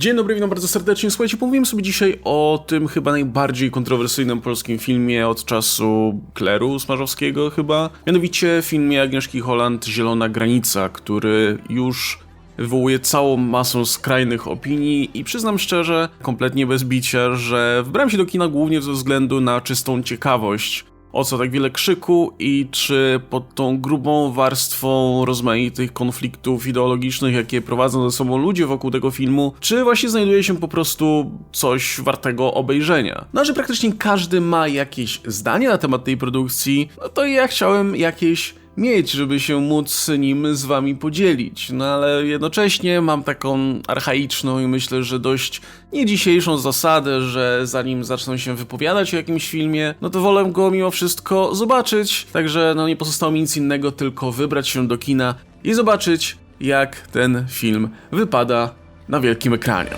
Dzień dobry, witam bardzo serdecznie. Słuchajcie, powiem sobie dzisiaj o tym chyba najbardziej kontrowersyjnym polskim filmie od czasu Kleru Smarzowskiego chyba. Mianowicie filmie Agnieszki Holland Zielona Granica, który już wywołuje całą masę skrajnych opinii i przyznam szczerze, kompletnie bez bicia, że wybrałem się do kina głównie ze względu na czystą ciekawość. O co tak wiele krzyku i czy pod tą grubą warstwą rozmaitych konfliktów ideologicznych, jakie prowadzą ze sobą ludzie wokół tego filmu, czy właśnie znajduje się po prostu coś wartego obejrzenia. No, że praktycznie każdy ma jakieś zdanie na temat tej produkcji, no to ja chciałem jakieś mieć, żeby się móc nim z wami podzielić. No ale jednocześnie mam taką archaiczną i myślę, że dość nie dzisiejszą zasadę, że zanim zacznę się wypowiadać o jakimś filmie, no to wolę go mimo wszystko zobaczyć. Także no nie pozostało mi nic innego, tylko wybrać się do kina i zobaczyć, jak ten film wypada na wielkim ekranie.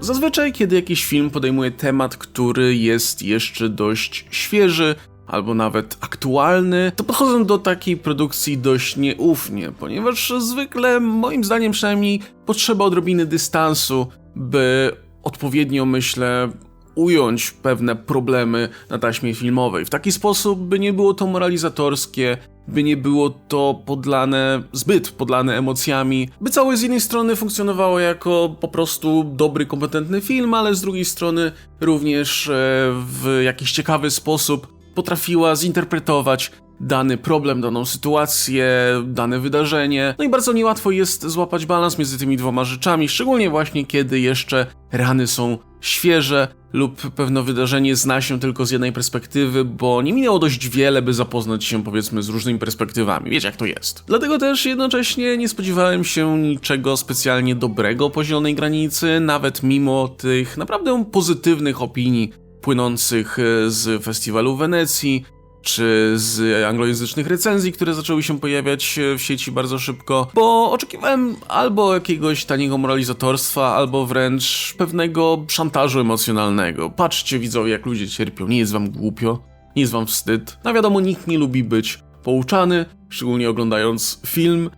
Zazwyczaj, kiedy jakiś film podejmuje temat, który jest jeszcze dość świeży, albo nawet aktualny, to podchodzę do takiej produkcji dość nieufnie, ponieważ zwykle, moim zdaniem przynajmniej, potrzeba odrobiny dystansu, by odpowiednio, myślę, ująć pewne problemy na taśmie filmowej. W taki sposób, by nie było to moralizatorskie, by nie było to podlane, zbyt podlane emocjami, by całe z jednej strony funkcjonowało jako po prostu dobry, kompetentny film, ale z drugiej strony również e, w jakiś ciekawy sposób potrafiła zinterpretować dany problem, daną sytuację, dane wydarzenie. No i bardzo niełatwo jest złapać balans między tymi dwoma rzeczami, szczególnie właśnie kiedy jeszcze rany są świeże lub pewne wydarzenie zna się tylko z jednej perspektywy, bo nie minęło dość wiele, by zapoznać się powiedzmy z różnymi perspektywami. Wiecie jak to jest. Dlatego też jednocześnie nie spodziewałem się niczego specjalnie dobrego po zielonej granicy, nawet mimo tych naprawdę pozytywnych opinii płynących e, z festiwalu Wenecji, czy z anglojęzycznych recenzji, które zaczęły się pojawiać e, w sieci bardzo szybko, bo oczekiwałem albo jakiegoś taniego moralizatorstwa, albo wręcz pewnego szantażu emocjonalnego. Patrzcie widzowie, jak ludzie cierpią, nie jest wam głupio, nie jest wam wstyd. No wiadomo, nikt nie lubi być pouczany, szczególnie oglądając film,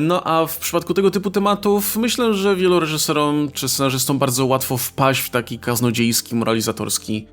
no a w przypadku tego typu tematów myślę, że wielu reżyserom czy scenarzystom bardzo łatwo wpaść w taki kaznodziejski, moralizatorski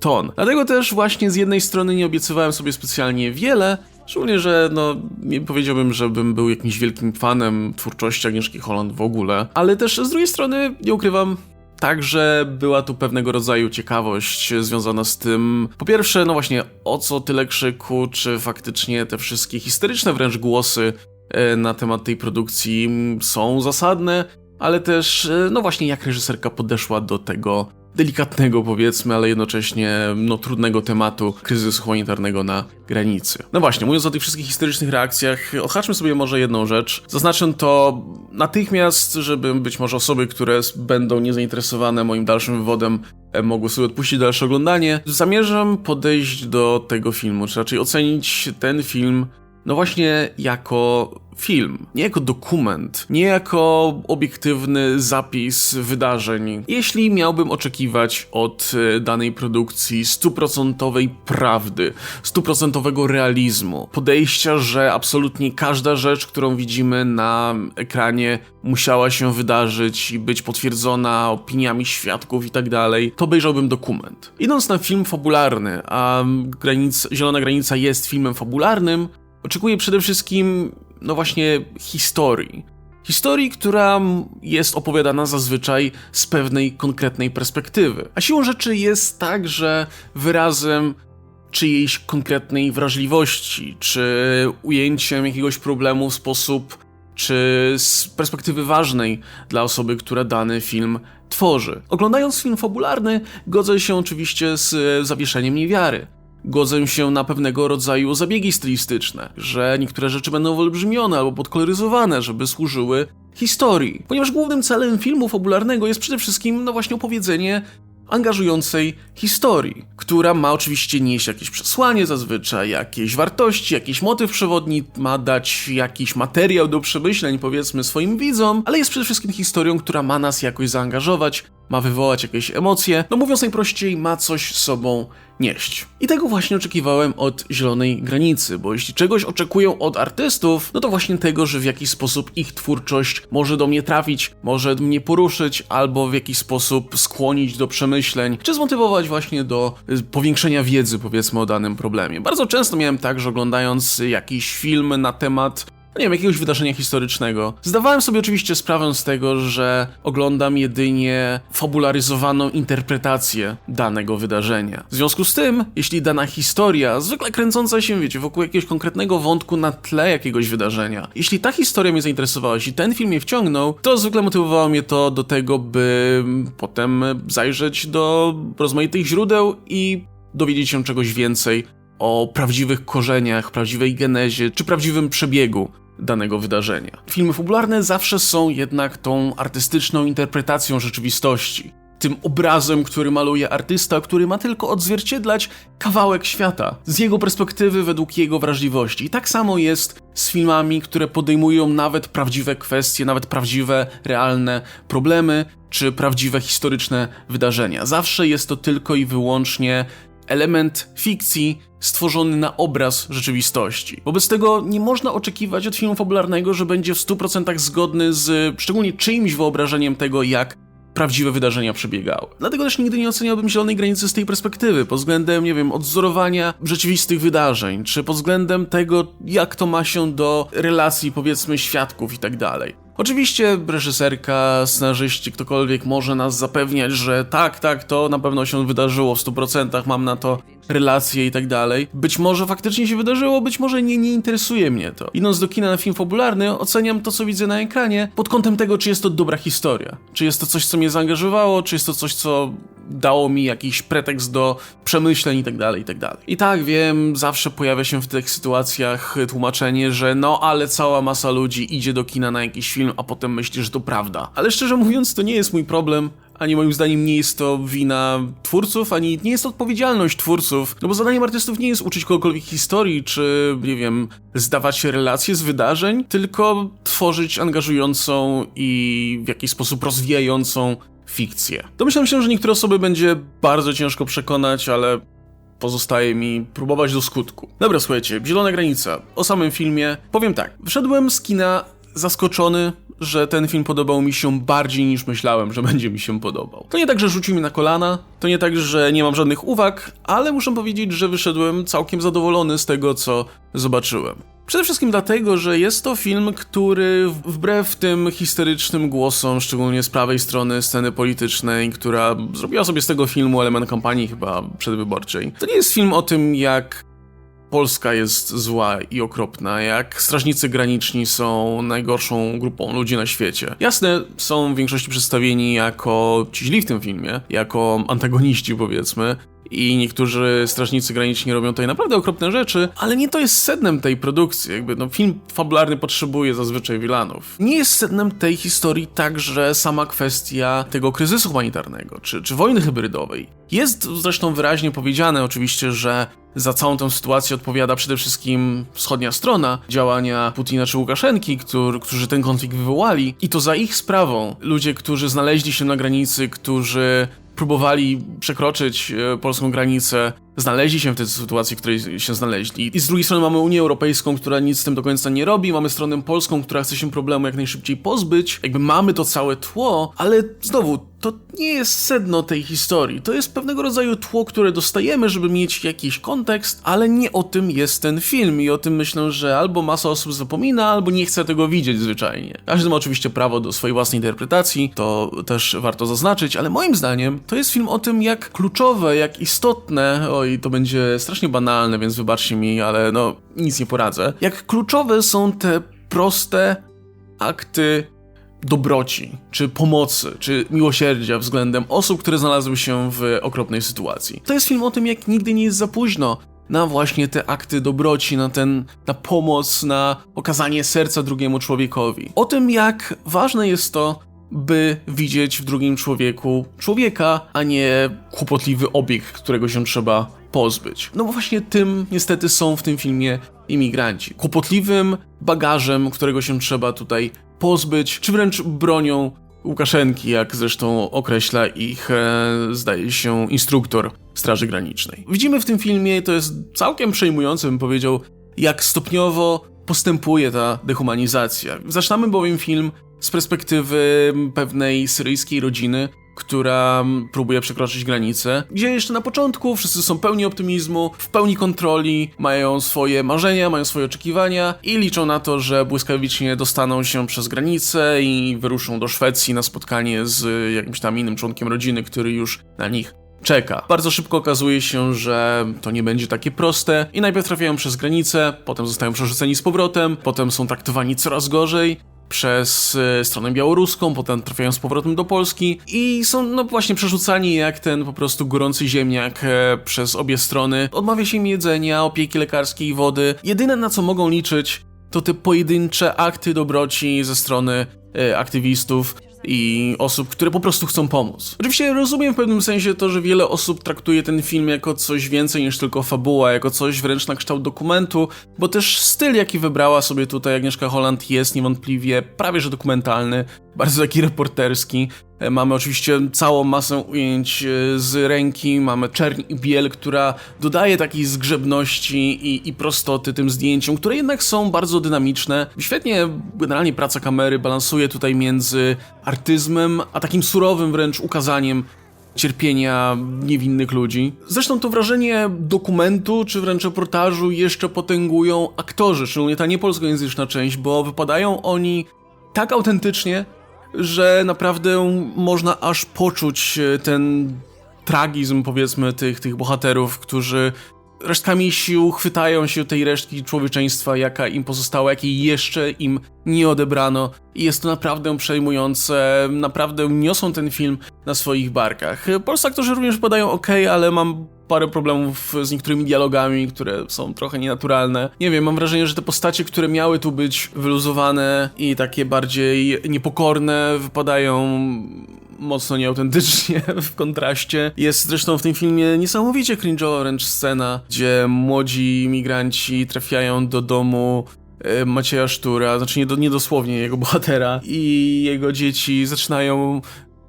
ton. Dlatego też właśnie z jednej strony nie obiecywałem sobie specjalnie wiele, szczególnie, że no nie powiedziałbym, żebym był jakimś wielkim fanem twórczości Agnieszki Holland w ogóle, ale też z drugiej strony nie ukrywam, Także była tu pewnego rodzaju ciekawość związana z tym, po pierwsze, no właśnie, o co tyle krzyku, czy faktycznie te wszystkie historyczne wręcz głosy E, na temat tej produkcji są zasadne, ale też, e, no właśnie, jak reżyserka podeszła do tego delikatnego, powiedzmy, ale jednocześnie no, trudnego tematu kryzysu humanitarnego na granicy. No właśnie, mówiąc o tych wszystkich historycznych reakcjach, odhaczmy sobie może jedną rzecz. Zaznaczę to natychmiast, żeby być może osoby, które będą niezainteresowane moim dalszym wywodem, e, mogły sobie odpuścić dalsze oglądanie. Zamierzam podejść do tego filmu, czy raczej ocenić ten film no właśnie jako film, nie jako dokument, nie jako obiektywny zapis wydarzeń. Jeśli miałbym oczekiwać od e, danej produkcji stuprocentowej prawdy, stuprocentowego realizmu, podejścia, że absolutnie każda rzecz, którą widzimy na ekranie musiała się wydarzyć i być potwierdzona opiniami świadków i tak dalej, to obejrzałbym dokument. Idąc na film fabularny, a granic, Zielona Granica jest filmem fabularnym, oczekuję przede wszystkim, no właśnie, historii. Historii, która jest opowiadana zazwyczaj z pewnej konkretnej perspektywy. A siłą rzeczy jest także wyrazem czyjejś konkretnej wrażliwości, czy ujęciem jakiegoś problemu w sposób, czy z perspektywy ważnej dla osoby, która dany film tworzy. Oglądając film fabularny, godzę się oczywiście z zawieszeniem niewiary godzę się na pewnego rodzaju zabiegi stylistyczne, że niektóre rzeczy będą wyolbrzymione albo podkoloryzowane, żeby służyły historii. Ponieważ głównym celem filmu fabularnego jest przede wszystkim, no właśnie, opowiedzenie angażującej historii, która ma oczywiście nieść jakieś przesłanie zazwyczaj, jakieś wartości, jakiś motyw przewodni, ma dać jakiś materiał do przemyśleń, powiedzmy, swoim widzom, ale jest przede wszystkim historią, która ma nas jakoś zaangażować, ma wywołać jakieś emocje, no mówiąc najprościej, ma coś sobą nieść. I tego właśnie oczekiwałem od Zielonej Granicy, bo jeśli czegoś oczekują od artystów, no to właśnie tego, że w jakiś sposób ich twórczość może do mnie trafić, może mnie poruszyć, albo w jakiś sposób skłonić do przemyśleń, czy zmotywować właśnie do y, powiększenia wiedzy, powiedzmy, o danym problemie. Bardzo często miałem tak, że oglądając jakiś film na temat nie wiem, jakiegoś wydarzenia historycznego. Zdawałem sobie oczywiście sprawę z tego, że oglądam jedynie fabularyzowaną interpretację danego wydarzenia. W związku z tym, jeśli dana historia, zwykle kręcąca się, wiecie, wokół jakiegoś konkretnego wątku na tle jakiegoś wydarzenia, jeśli ta historia mnie zainteresowała, jeśli ten film mnie wciągnął, to zwykle motywowało mnie to do tego, by potem zajrzeć do rozmaitych źródeł i dowiedzieć się czegoś więcej o prawdziwych korzeniach, prawdziwej genezie czy prawdziwym przebiegu danego wydarzenia. Filmy fabularne zawsze są jednak tą artystyczną interpretacją rzeczywistości. Tym obrazem, który maluje artysta, który ma tylko odzwierciedlać kawałek świata z jego perspektywy według jego wrażliwości. I tak samo jest z filmami, które podejmują nawet prawdziwe kwestie, nawet prawdziwe, realne problemy czy prawdziwe historyczne wydarzenia. Zawsze jest to tylko i wyłącznie element fikcji stworzony na obraz rzeczywistości. Wobec tego nie można oczekiwać od filmu fabularnego, że będzie w 100% zgodny z szczególnie czyimś wyobrażeniem tego, jak prawdziwe wydarzenia przebiegały. Dlatego też nigdy nie oceniałbym zielonej granicy z tej perspektywy, pod względem, nie wiem, odzorowania rzeczywistych wydarzeń, czy pod względem tego, jak to ma się do relacji, powiedzmy, świadków i tak dalej. Oczywiście reżyserka, scenarzyści, ktokolwiek może nas zapewniać, że tak, tak, to na pewno się wydarzyło w 100%, mam na to relacje i tak dalej. Być może faktycznie się wydarzyło, być może nie, nie interesuje mnie to. Idąc do kina na film fabularny, oceniam to, co widzę na ekranie pod kątem tego, czy jest to dobra historia. Czy jest to coś, co mnie zaangażowało, czy jest to coś, co dało mi jakiś pretekst do przemyśleń i tak dalej, i tak dalej. I tak wiem, zawsze pojawia się w tych sytuacjach tłumaczenie, że no, ale cała masa ludzi idzie do kina na jakiś film, a potem myśli, że to prawda. Ale szczerze mówiąc, to nie jest mój problem, ani moim zdaniem nie jest to wina twórców, ani nie jest to odpowiedzialność twórców, no bo zadaniem artystów nie jest uczyć kogokolwiek historii, czy, nie wiem, zdawać relacje z wydarzeń, tylko tworzyć angażującą i w jakiś sposób rozwijającą fikcję. Domyślam się, że niektóre osoby będzie bardzo ciężko przekonać, ale pozostaje mi próbować do skutku. Dobra, słuchajcie, Zielona Granica. O samym filmie powiem tak. Wszedłem z kina zaskoczony, że ten film podobał mi się bardziej niż myślałem, że będzie mi się podobał. To nie tak, że rzucił mi na kolana, to nie tak, że nie mam żadnych uwag, ale muszę powiedzieć, że wyszedłem całkiem zadowolony z tego, co zobaczyłem. Przede wszystkim dlatego, że jest to film, który wbrew tym historycznym głosom, szczególnie z prawej strony sceny politycznej, która zrobiła sobie z tego filmu element kampanii chyba przedwyborczej, to nie jest film o tym, jak Polska jest zła i okropna, jak strażnicy graniczni są najgorszą grupą ludzi na świecie. Jasne, są w większości przedstawieni jako ci źli w tym filmie, jako antagoniści powiedzmy, i niektórzy strażnicy graniczni robią tutaj naprawdę okropne rzeczy, ale nie to jest sednem tej produkcji. Jakby no, film fabularny potrzebuje zazwyczaj wilanów. Nie jest sednem tej historii także sama kwestia tego kryzysu humanitarnego, czy, czy wojny hybrydowej. Jest zresztą wyraźnie powiedziane oczywiście, że za całą tę sytuację odpowiada przede wszystkim wschodnia strona działania Putina czy Łukaszenki, który, którzy ten konflikt wywołali i to za ich sprawą ludzie, którzy znaleźli się na granicy, którzy próbowali przekroczyć e, polską granicę, znaleźli się w tej sytuacji, w której się znaleźli. I z drugiej strony mamy Unię Europejską, która nic z tym do końca nie robi, mamy stronę polską, która chce się problemu jak najszybciej pozbyć. Jakby mamy to całe tło, ale znowu, to nie jest sedno tej historii. To jest pewnego rodzaju tło, które dostajemy, żeby mieć jakiś kontekst, ale nie o tym jest ten film i o tym myślę, że albo masa osób zapomina, albo nie chce tego widzieć zwyczajnie. Każdy ma oczywiście prawo do swojej własnej interpretacji, to też warto zaznaczyć, ale moim zdaniem to jest film o tym, jak kluczowe, jak istotne, oj, to będzie strasznie banalne, więc wybaczcie mi, ale no, nic nie poradzę. Jak kluczowe są te proste akty dobroci, czy pomocy, czy miłosierdzia względem osób, które znalazły się w okropnej sytuacji. To jest film o tym, jak nigdy nie jest za późno na właśnie te akty dobroci, na ten, na pomoc, na okazanie serca drugiemu człowiekowi. O tym, jak ważne jest to, by widzieć w drugim człowieku człowieka, a nie kłopotliwy obiekt, którego się trzeba pozbyć. No bo właśnie tym niestety są w tym filmie imigranci. Kłopotliwym bagażem, którego się trzeba tutaj pozbyć, czy wręcz bronią, Łukaszenki, jak zresztą określa ich, e, zdaje się, instruktor Straży Granicznej. Widzimy w tym filmie, to jest całkiem przejmujące, bym powiedział, jak stopniowo postępuje ta dehumanizacja. Zaczynamy bowiem film z perspektywy pewnej syryjskiej rodziny, która próbuje przekroczyć granicę, gdzie jeszcze na początku wszyscy są pełni optymizmu, w pełni kontroli, mają swoje marzenia, mają swoje oczekiwania i liczą na to, że błyskawicznie dostaną się przez granicę i wyruszą do Szwecji na spotkanie z jakimś tam innym członkiem rodziny, który już na nich czeka. Bardzo szybko okazuje się, że to nie będzie takie proste i najpierw trafiają przez granicę, potem zostają przerzuceni z powrotem, potem są traktowani coraz gorzej, przez e, stronę białoruską, potem trafiają z powrotem do Polski i są no właśnie przerzucani jak ten po prostu gorący ziemniak e, przez obie strony. Odmawia się im jedzenia, opieki lekarskiej wody. Jedyne na co mogą liczyć to te pojedyncze akty dobroci ze strony e, aktywistów i osób, które po prostu chcą pomóc. Oczywiście rozumiem w pewnym sensie to, że wiele osób traktuje ten film jako coś więcej niż tylko fabuła, jako coś wręcz na kształt dokumentu, bo też styl, jaki wybrała sobie tutaj Agnieszka Holland jest niewątpliwie prawie że dokumentalny, bardzo taki reporterski. E, mamy oczywiście całą masę ujęć e, z ręki, mamy czerń i biel, która dodaje takiej zgrzebności i, i prostoty tym zdjęciom, które jednak są bardzo dynamiczne. Świetnie generalnie praca kamery balansuje tutaj między artyzmem, a takim surowym wręcz ukazaniem cierpienia niewinnych ludzi. Zresztą to wrażenie dokumentu, czy wręcz reportażu jeszcze potęgują aktorzy, szczególnie ta niepolskojęzyczna część, bo wypadają oni tak autentycznie, że naprawdę można aż poczuć e, ten tragizm, powiedzmy, tych, tych bohaterów, którzy resztkami sił chwytają się tej resztki człowieczeństwa, jaka im pozostała, jakiej jeszcze im nie odebrano. I jest to naprawdę przejmujące, naprawdę niosą ten film na swoich barkach. Polscy aktorzy również podają ok, ale mam parę problemów z niektórymi dialogami, które są trochę nienaturalne. Nie wiem, mam wrażenie, że te postacie, które miały tu być wyluzowane i takie bardziej niepokorne, wypadają mocno nieautentycznie w kontraście. Jest zresztą w tym filmie niesamowicie cringe'owa wręcz scena, gdzie młodzi imigranci trafiają do domu e, Macieja Sztura, znaczy nie, do, nie dosłownie jego bohatera i jego dzieci zaczynają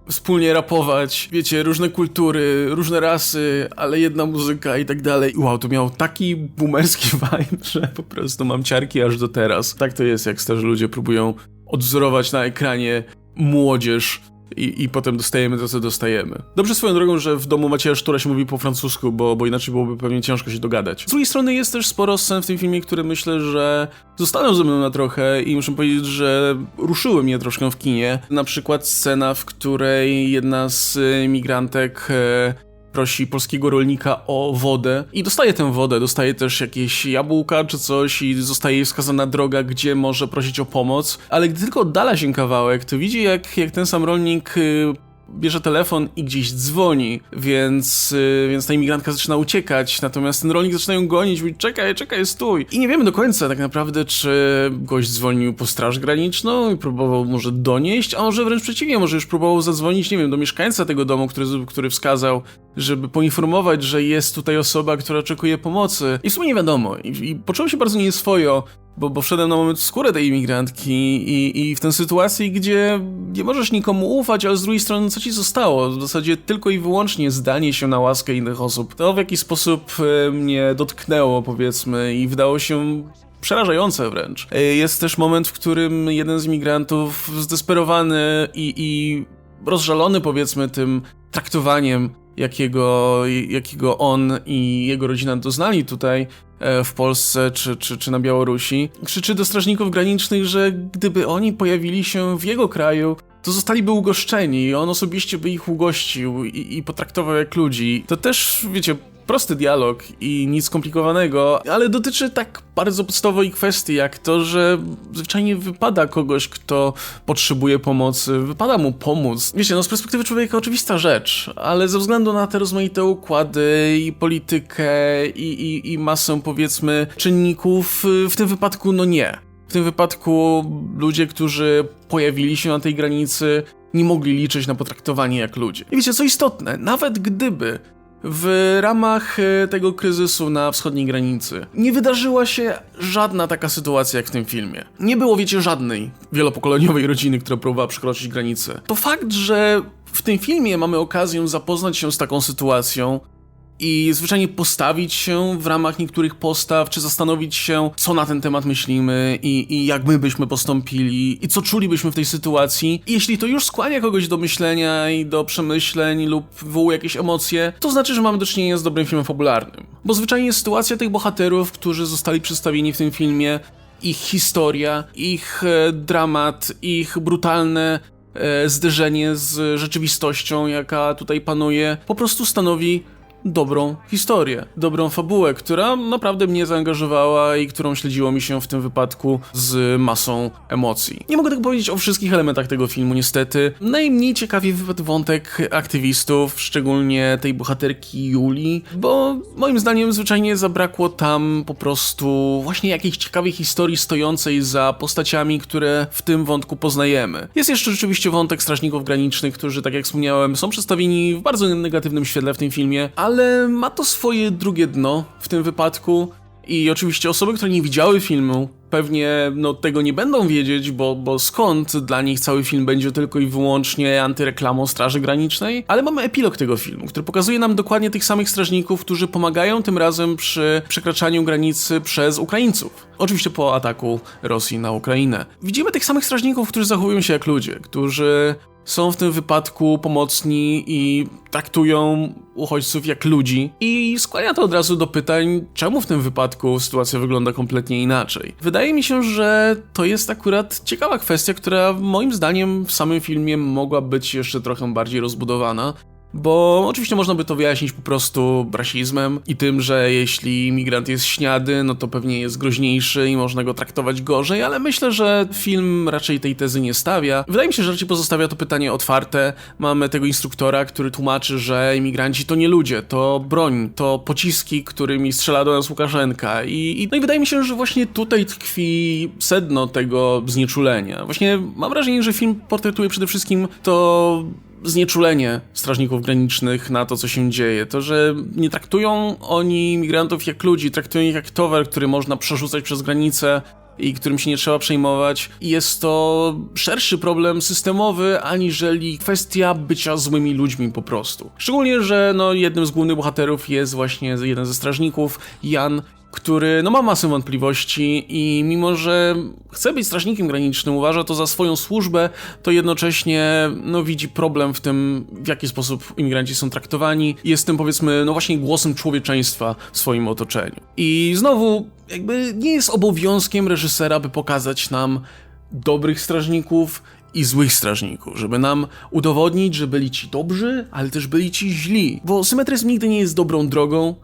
wspólnie rapować, wiecie, różne kultury, różne rasy, ale jedna muzyka i tak dalej. Wow, to miał taki boomerski vibe, że po prostu mam ciarki aż do teraz. Tak to jest, jak starzy ludzie próbują odzorować na ekranie młodzież i, i potem dostajemy to, co dostajemy. Dobrze swoją drogą, że w domu Macieja Sztura się mówi po francusku, bo, bo inaczej byłoby pewnie ciężko się dogadać. Z drugiej strony jest też sporo scen w tym filmie, które myślę, że zostaną ze mną na trochę i muszę powiedzieć, że ruszyły mnie troszkę w kinie. Na przykład scena, w której jedna z migrantek e, prosi polskiego rolnika o wodę i dostaje tę wodę, dostaje też jakieś jabłka czy coś i zostaje jej wskazana droga, gdzie może prosić o pomoc, ale gdy tylko oddala się kawałek, to widzi jak, jak ten sam rolnik y, bierze telefon i gdzieś dzwoni, więc, yy, więc ta imigrantka zaczyna uciekać, natomiast ten rolnik zaczyna ją gonić, mówi czekaj, czekaj, stój. I nie wiemy do końca tak naprawdę, czy gość dzwonił po straż graniczną i próbował może donieść, a może wręcz przeciwnie, może już próbował zadzwonić, nie wiem, do mieszkańca tego domu, który, który wskazał, żeby poinformować, że jest tutaj osoba, która oczekuje pomocy. I w sumie nie wiadomo. I, i poczułem się bardzo nieswojo, bo, bo wszedłem na moment w skórę tej imigrantki i, i w tę sytuacji, gdzie nie możesz nikomu ufać, ale z drugiej strony co ci zostało? W zasadzie tylko i wyłącznie zdanie się na łaskę innych osób. To w jakiś sposób e, mnie dotknęło, powiedzmy, i wydało się przerażające wręcz. E, jest też moment, w którym jeden z imigrantów zdesperowany i, i rozżalony, powiedzmy, tym traktowaniem jakiego, jakiego on i jego rodzina doznali tutaj e, w Polsce czy, czy, czy na Białorusi. Krzyczy do strażników granicznych, że gdyby oni pojawili się w jego kraju, to zostaliby ugoszczeni i on osobiście by ich ugościł i, i potraktował jak ludzi. To też, wiecie, prosty dialog i nic skomplikowanego, ale dotyczy tak bardzo podstawowej kwestii, jak to, że zwyczajnie wypada kogoś, kto potrzebuje pomocy, wypada mu pomóc. Wiecie, no z perspektywy człowieka oczywista rzecz, ale ze względu na te rozmaite układy i politykę i, i, i masę, powiedzmy, czynników, w tym wypadku no nie. W tym wypadku ludzie, którzy pojawili się na tej granicy, nie mogli liczyć na potraktowanie jak ludzie. I wiecie, co istotne, nawet gdyby w ramach e, tego kryzysu na wschodniej granicy nie wydarzyła się żadna taka sytuacja jak w tym filmie. Nie było, wiecie, żadnej wielopokoleniowej rodziny, która próbowała przekroczyć granicę. To fakt, że w tym filmie mamy okazję zapoznać się z taką sytuacją, i zwyczajnie postawić się w ramach niektórych postaw, czy zastanowić się, co na ten temat myślimy i, i jak my byśmy postąpili i co czulibyśmy w tej sytuacji. I jeśli to już skłania kogoś do myślenia i do przemyśleń lub wywołuje jakieś emocje, to znaczy, że mamy do czynienia z dobrym filmem fabularnym. Bo zwyczajnie sytuacja tych bohaterów, którzy zostali przedstawieni w tym filmie, ich historia, ich e, dramat, ich brutalne e, zderzenie z rzeczywistością, jaka tutaj panuje, po prostu stanowi dobrą historię, dobrą fabułę, która naprawdę mnie zaangażowała i którą śledziło mi się w tym wypadku z masą emocji. Nie mogę tak powiedzieć o wszystkich elementach tego filmu, niestety. Najmniej ciekawie wypadł wątek aktywistów, szczególnie tej bohaterki Julii, bo moim zdaniem zwyczajnie zabrakło tam po prostu właśnie jakiejś ciekawej historii stojącej za postaciami, które w tym wątku poznajemy. Jest jeszcze rzeczywiście wątek strażników granicznych, którzy, tak jak wspomniałem, są przedstawieni w bardzo negatywnym świetle w tym filmie, ale ale ma to swoje drugie dno w tym wypadku. I oczywiście osoby, które nie widziały filmu, pewnie no, tego nie będą wiedzieć, bo, bo skąd dla nich cały film będzie tylko i wyłącznie antyreklamą Straży Granicznej? Ale mamy epilog tego filmu, który pokazuje nam dokładnie tych samych strażników, którzy pomagają tym razem przy przekraczaniu granicy przez Ukraińców. Oczywiście po ataku Rosji na Ukrainę. Widzimy tych samych strażników, którzy zachowują się jak ludzie, którzy są w tym wypadku pomocni i traktują uchodźców jak ludzi. I skłania to od razu do pytań, czemu w tym wypadku sytuacja wygląda kompletnie inaczej. Wydaje mi się, że to jest akurat ciekawa kwestia, która moim zdaniem w samym filmie mogła być jeszcze trochę bardziej rozbudowana. Bo oczywiście można by to wyjaśnić po prostu rasizmem i tym, że jeśli imigrant jest śniady, no to pewnie jest groźniejszy i można go traktować gorzej, ale myślę, że film raczej tej tezy nie stawia. Wydaje mi się, że raczej pozostawia to pytanie otwarte. Mamy tego instruktora, który tłumaczy, że imigranci to nie ludzie, to broń, to pociski, którymi strzela do nas Łukaszenka. I, i, no i wydaje mi się, że właśnie tutaj tkwi sedno tego znieczulenia. Właśnie mam wrażenie, że film portretuje przede wszystkim to znieczulenie strażników granicznych na to, co się dzieje. To, że nie traktują oni migrantów jak ludzi, traktują ich jak towar, który można przerzucać przez granicę i którym się nie trzeba przejmować. I jest to szerszy problem systemowy, aniżeli kwestia bycia złymi ludźmi po prostu. Szczególnie, że no, jednym z głównych bohaterów jest właśnie jeden ze strażników, Jan, który no, ma masę wątpliwości i mimo, że chce być strażnikiem granicznym, uważa to za swoją służbę, to jednocześnie no, widzi problem w tym, w jaki sposób imigranci są traktowani. Jest tym powiedzmy, no właśnie głosem człowieczeństwa w swoim otoczeniu. I znowu, jakby nie jest obowiązkiem reżysera, by pokazać nam dobrych strażników i złych strażników, żeby nam udowodnić, że byli ci dobrzy, ale też byli ci źli. Bo symetryzm nigdy nie jest dobrą drogą,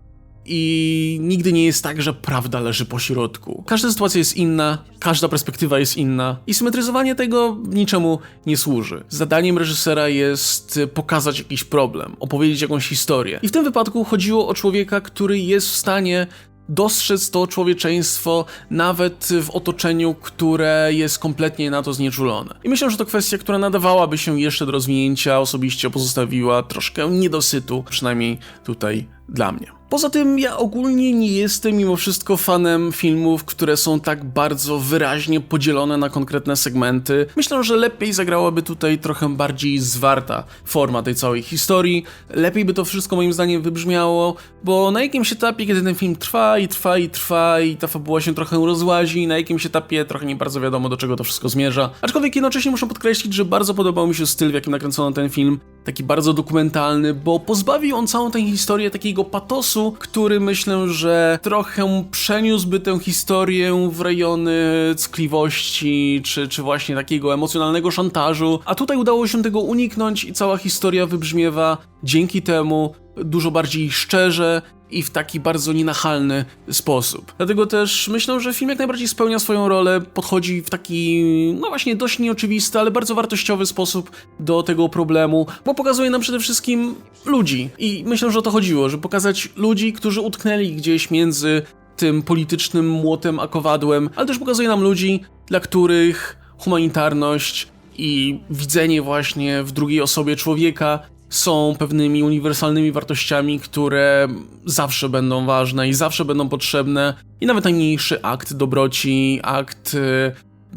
i nigdy nie jest tak, że prawda leży po środku. Każda sytuacja jest inna, każda perspektywa jest inna i symetryzowanie tego niczemu nie służy. Zadaniem reżysera jest pokazać jakiś problem, opowiedzieć jakąś historię. I w tym wypadku chodziło o człowieka, który jest w stanie dostrzec to człowieczeństwo nawet w otoczeniu, które jest kompletnie na to znieczulone. I myślę, że to kwestia, która nadawałaby się jeszcze do rozwinięcia, osobiście pozostawiła troszkę niedosytu, przynajmniej tutaj dla mnie. Poza tym ja ogólnie nie jestem mimo wszystko fanem filmów, które są tak bardzo wyraźnie podzielone na konkretne segmenty. Myślę, że lepiej zagrałaby tutaj trochę bardziej zwarta forma tej całej historii. Lepiej by to wszystko moim zdaniem wybrzmiało, bo na jakimś etapie, kiedy ten film trwa i trwa i trwa i ta fabuła się trochę rozłazi, na jakimś etapie trochę nie bardzo wiadomo do czego to wszystko zmierza. Aczkolwiek jednocześnie muszę podkreślić, że bardzo podobał mi się styl, w jakim nakręcono ten film. Taki bardzo dokumentalny, bo pozbawił on całą tę historię takiego patosu, który myślę, że trochę przeniósłby tę historię w rejony ckliwości, czy, czy właśnie takiego emocjonalnego szantażu, a tutaj udało się tego uniknąć i cała historia wybrzmiewa dzięki temu dużo bardziej szczerze i w taki bardzo nienachalny sposób. Dlatego też myślę, że film jak najbardziej spełnia swoją rolę, podchodzi w taki, no właśnie, dość nieoczywisty, ale bardzo wartościowy sposób do tego problemu, bo pokazuje nam przede wszystkim ludzi. I myślę, że o to chodziło, żeby pokazać ludzi, którzy utknęli gdzieś między tym politycznym młotem a kowadłem, ale też pokazuje nam ludzi, dla których humanitarność i widzenie właśnie w drugiej osobie człowieka są pewnymi uniwersalnymi wartościami, które zawsze będą ważne i zawsze będą potrzebne. I nawet najmniejszy akt dobroci, akt y,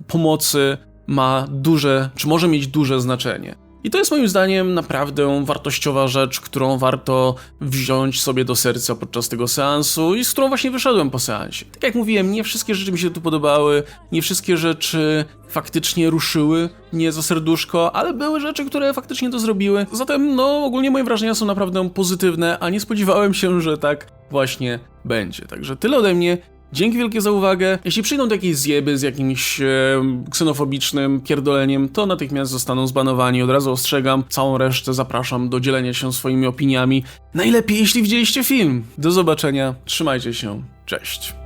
pomocy ma duże, czy może mieć duże znaczenie. I to jest moim zdaniem naprawdę wartościowa rzecz, którą warto wziąć sobie do serca podczas tego seansu i z którą właśnie wyszedłem po seansie. Tak jak mówiłem, nie wszystkie rzeczy mi się tu podobały, nie wszystkie rzeczy faktycznie ruszyły mnie za serduszko, ale były rzeczy, które faktycznie to zrobiły. Zatem, no, ogólnie moje wrażenia są naprawdę pozytywne, a nie spodziewałem się, że tak właśnie będzie. Także tyle ode mnie. Dzięki wielkie za uwagę. Jeśli przyjdą do jakiejś zjeby z jakimś e, ksenofobicznym pierdoleniem, to natychmiast zostaną zbanowani. Od razu ostrzegam. Całą resztę zapraszam do dzielenia się swoimi opiniami. Najlepiej, jeśli widzieliście film. Do zobaczenia. Trzymajcie się. Cześć.